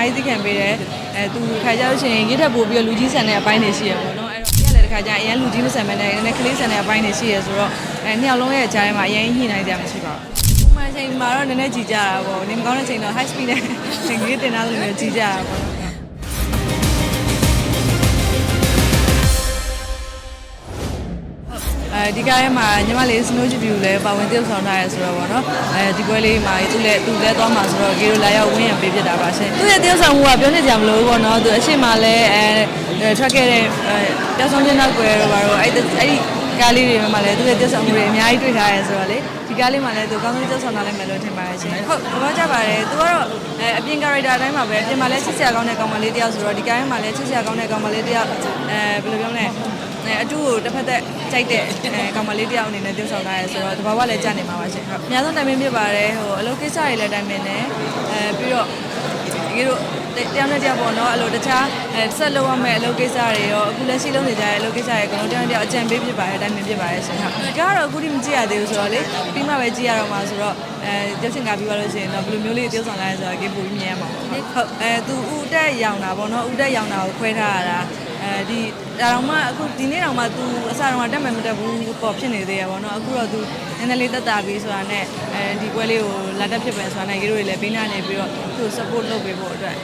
များကြီးသိခံပေးတယ်အဲသူခါကြလို့ရှိရင်ရစ်ထက်ပို့ပြီးတော့လူကြီးဆန်တဲ့အပိုင်းတွေရှိရပေါ့နော်အဲ့တော့ပြက်လည်းတစ်ခါကျရင်အရင်လူကြီးမဆန်မနဲ့နည်းနည်းကလေးဆန်တဲ့အပိုင်းတွေရှိရဆိုတော့အဲနှစ်ယောက်လုံးရဲ့ကြားထဲမှာအရင်ညှိနှိုင်းကြမှာရှိပါဘူး။ဥပမာချိန်မှာတော့နည်းနည်းကြည်ကြတာပေါ့နေမကောင်းတဲ့ချိန်တော့ high speed နဲ့ချိန်ကြီးတင်တာလို့မျိုးကြည်ကြတာပေါ့ အဲဒီကားထဲမှာညီမလေး snow review လည်းပါဝင်တည်ဆောင်ထားရဲဆိုတော့ဗောနော်အဲဒီပွဲလေးမှာသူလည်းသူလည်းသွားမှာဆိုတော့ဂေရိုလာရောက်ဝင်းရံပေးဖြစ်တာပါရှင်သူရဲ့တည်ဆောင်မှုကပြောနေကြမလို့ဗောနော်သူအရှိမလည်းအဲထွက်ခဲ့တဲ့တောက်ဆောင်ချင်းနောက်ွယ်တော့ဗောတော့အဲ့အဲ့ဒီကားလေးတွေမှာလည်းသူရဲ့တည်ဆောင်မှုတွေအများကြီးတွေ့ထားရဲဆိုတော့လေဒီကားလေးမှာလည်းသူကောင်းကောင်းတည်ဆောင်ထားလိုက်မယ်လို့ထင်ပါတယ်ရှင်ဟုတ်ဘာကြပါတယ်သူကတော့အဲအပြင် character အတိုင်းမှာပဲအပြင်မှာလည်းချစ်စရာကောင်းတဲ့ကောင်မလေးတယောက်ဆိုတော့ဒီကားထဲမှာလည်းချစ်စရာကောင်းတဲ့ကောင်မလေးတယောက်အဲဘယ်လိုပြောမလဲ အဲအတူကိုတစ်ဖက်သက်ကြိုက်တဲ့အဲကောင်မလေးတယောက်အနေနဲ့ပြုဆောင်ထားရဲဆိုတော့တဘာဝလည်းကြာနေမှာပါရှင်ဟုတ်အများဆုံးတိုင်ပင်ဖြစ်ပါတယ်ဟိုအလုပ်ကိစ္စတွေလည်းတိုင်ပင်တယ်အဲပြီးတော့ဒီလိုတယောက်နဲ့တယောက်ပေါ့နော်အဲ့လိုတခြားအဲဆက်လုပ်ရမယ့်အလုပ်ကိစ္စတွေရောအခုလက်ရှိလုပ်နေကြတဲ့အလုပ်ကိစ္စတွေအကုန်လုံးတယောက်နဲ့တယောက်အကြံပေးဖြစ်ပါတယ်တိုင်ပင်ဖြစ်ပါတယ်ရှင်ဟုတ်ဒီကတော့အခုထိမကြည့်ရသေးဘူးဆိုတော့လေပြီးမှပဲကြည့်ရတော့မှာဆိုတော့အဲကျုပ်စင်ကပြီးသွားလို့ရှိရင်တော့ဘယ်လိုမျိုးလေးတယောက်ဆောင်လာရဲဆိုတော့ကေပူပြီးမြင်ရမှာပေါ့ဟုတ်အဲသူဦးတက်ရောင်တာပေါ့နော်ဦးတက်ရောင်တာကိုခွဲထားရတာ အဲဒီဒါတော့မှအခုဒီနေ့တော့မှ तू အစတော့တက်မယ်မတက်ဘူးပေါ့ဖြစ်နေသေးရပေါ့နော်အခုတော့ तू နည်းနည်းလေးတက်တာပြီးဆိုတာနဲ့အဲဒီကွဲလေးကိုလာတက်ဖြစ်ပဲဆိုတာနဲ့ကြီးတို့တွေလည်းပေးနာနေပြီးတော့သူ့ support လုပ်ပေးဖို့အတွက်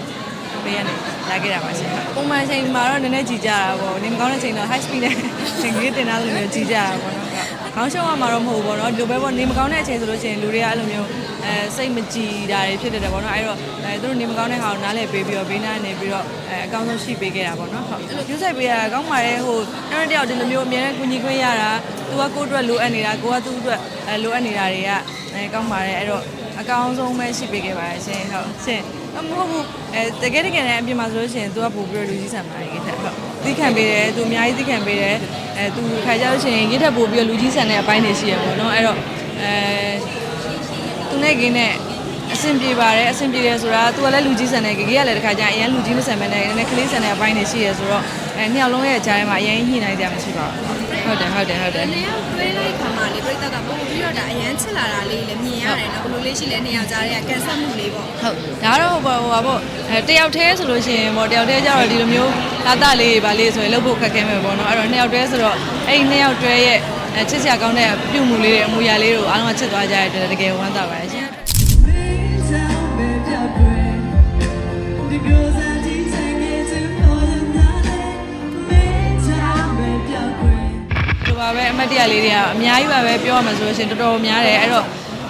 ပေးရနေလာခဲ့တာပါရှင်ပုံမှန်ချိန်မှာတော့နည်းနည်းကြည်ကြတာပေါ့နေမကောင်းတဲ့ချိန်တော့ high speed နဲ့ချိန်ကြီးတင်တာလို့မျိုးကြည်ကြတာပေါ့နော် ခေါင်းရှုံးရမှာတော့မဟုတ်ဘူးပေါ့နော်ဒီလိုပဲပေါ့နေမကောင်းတဲ့အချိန်ဆိုလို့ရှိရင်လူတွေကအဲ့လိုမျိုးအဲစိတ်မကြည်တာတွေဖြစ်တတ်တယ်ပေါ့နော်အဲ့တော့အဲသူတို့နေမကောင်းတဲ့ဟာကိုနားလည်ပေးပြီးတော့ဘေးနားနေပြီးတော့အဲအကောင်းဆုံးရှိပေးခဲ့တာပေါ့နော်ဟုတ်အဲ့လိုယူဆိုင်ပေးရတာကောင်းပါတယ်ဟိုအဲ့တော့တယောက်ဒီလိုမျိုးအများနဲ့ကူညီခွင့်ရတာသူကကိုယ့်အတွက်လိုအပ်နေတာကိုကသူ့အတွက်အဲလိုအပ်နေတာတွေကအဲကောင်းပါတယ်အဲ့တော့ အကောင်းဆုံးပဲရှိပေးခဲ့ပါတယ်ရှင်ဟုတ်ရှင်မဟုတ်ဘူးအဲတကယ်တကယ်နဲ့အပြင်မှာဆိုလို့ရှိရင်သူကပို့ပြီးတော့လူကြီးဆန်ပါတယ်ကိထက်ဟုတ်သိခံပေးတယ်သူအများကြီးသိခံပေးတယ်အဲသူခါကြလို့ရှိရင်ကိထက်ပို့ပြီးတော့လူကြီးဆန်တဲ့အပိုင်းတွေရှိရပေါ့နော်အဲ့တော့အဲသူနဲ့ကင်းနဲ့အဆင်ပြေပါတယ်အဆင်ပြေတယ်ဆိုတာသူကလည်းလူကြီးဆန်တယ်ဂေဂေကလည်းတခါကျရင်အရင်လူကြီးမဆန်မနဲ့နည်းနည်းကလေးဆန်တဲ့အပိုင်းတွေရှိရဆိုတော့ အဲနှစ်ယောက်လုံးရဲ့ကြားထဲမှာအရင်ညှိနှိုင်းကြမှာရှိပါဘူးဟုတ်တယ်ဟုတ်တယ်ဟုတ်တယ်နေရောက်တွဲလိုက်ခါမှလေပြိတ္တကပုံပြီးတော့ဒါအရန်ချစ်လာတာလေးလည်းမြင်ရတယ်နော်ဘယ်လိုလေးရှိလဲနေရာကြားတွေကကန်ဆက်မှုလေးပေါ့ဟုတ်ဒါကတော့ဟိုဟိုပါပေါ့အဲတယောက်တည်းဆိုလို့ရှိရင်ပေါ့တယောက်တည်းကျတော့ဒီလိုမျိုးလာတလေးတွေပါလေးဆိုရင်လုပ်ဖို့ခက်ခဲမယ်ပေါ့နော်အဲ့တော့နှစ်ယောက်တည်းဆိုတော့အဲ့ဒီနှစ်ယောက်တည်းရဲ့အဲချစ်စရာကောင်းတဲ့ပြုမှုလေးတွေအမူအရာလေးတွေကိုအားလုံးကချစ်သွားကြတဲ့အတွက်တကယ်ဝမ်းသာပါတယ်ရှင် တ်တရလေးတွေကအများကြီးပါပဲပြောရမှာဆိုလို့ရှိရင်တော်တော်များတယ်အဲ့တော့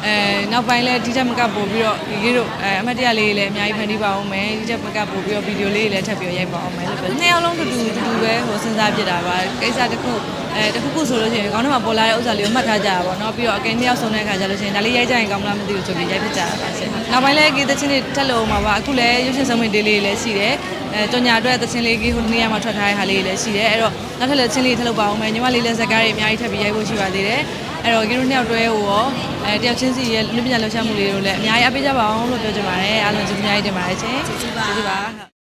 အဲနောက်ပိုင်းလဲဒီချက်မကပို့ပြီးတော့ဒီကြီးတို့အဲအမတ်တရလေးတွေလည်းအများကြီးဖန်တီးပါအောင်မယ်ဒီချက်မကပို့ပြီးတော့ဗီဒီယိုလေးတွေလည်းထပ်ပြီးတော့ရိုက်ပါအောင်မယ်လို့ပြောနှစ်ယောက်လုံးတူတူတူတူပဲဟိုစဉ်းစားပြစ်တာပါကိစ္စတစ်ခုအဲတစ်ခုခုဆိုလို့ရှိရင်ခေါင်းထဲမှာပေါ်လာတဲ့ဥစ္စာလေးကိုမှတ်ထားကြတာပေါ့နော်ပြီးတော့အကင်နှစ်ယောက်ဆုံးတဲ့အခါကျလို့ရှိရင်ဒါလေးရိုက်ကြရင်ကောင်းမလားမသိဘူးဆိုပြီးရိုက်ဖြစ်ကြတာပါရှင်နောက်ပိုင်းလဲဂီတချင်းတွေထက်လို့မှာပါအခုလဲရုပ်ရှင်ဆုံးဝင်ဒေးလေးတွေလည်းရှိတယ်အဲကြော်ညာအတွက်သချင်းလေးကြီးဟိုနေ့ကမှထွက်ထားတဲ့ဟာလေးတွေလည်းရှိတယ်အဲ့တော့နောက်ထပ်လည်းချင်းလေးထပ်လို့ပါအောင်မယ်ညီမလေးလည်းဇက်ကားတွေအများကြီးထပ်ပြီးရိုက်ဖို့ရှိပါသေးတယ် အဲ့တော့ဂီတို့နှစ်ယောက်တွဲဟိုရောအဲတယောက်ချင်းစီရဲ့လူပညာလှူရှာမှုလေးတွေကိုလည်းအများကြီးအပေးကြပါအောင်လို့ပြောချင်ပါတယ်အားလုံးကျေးဇူးအများကြီးတင်ပါတယ်ရှင်ကျေးဇူးပါကျေးဇူးပါ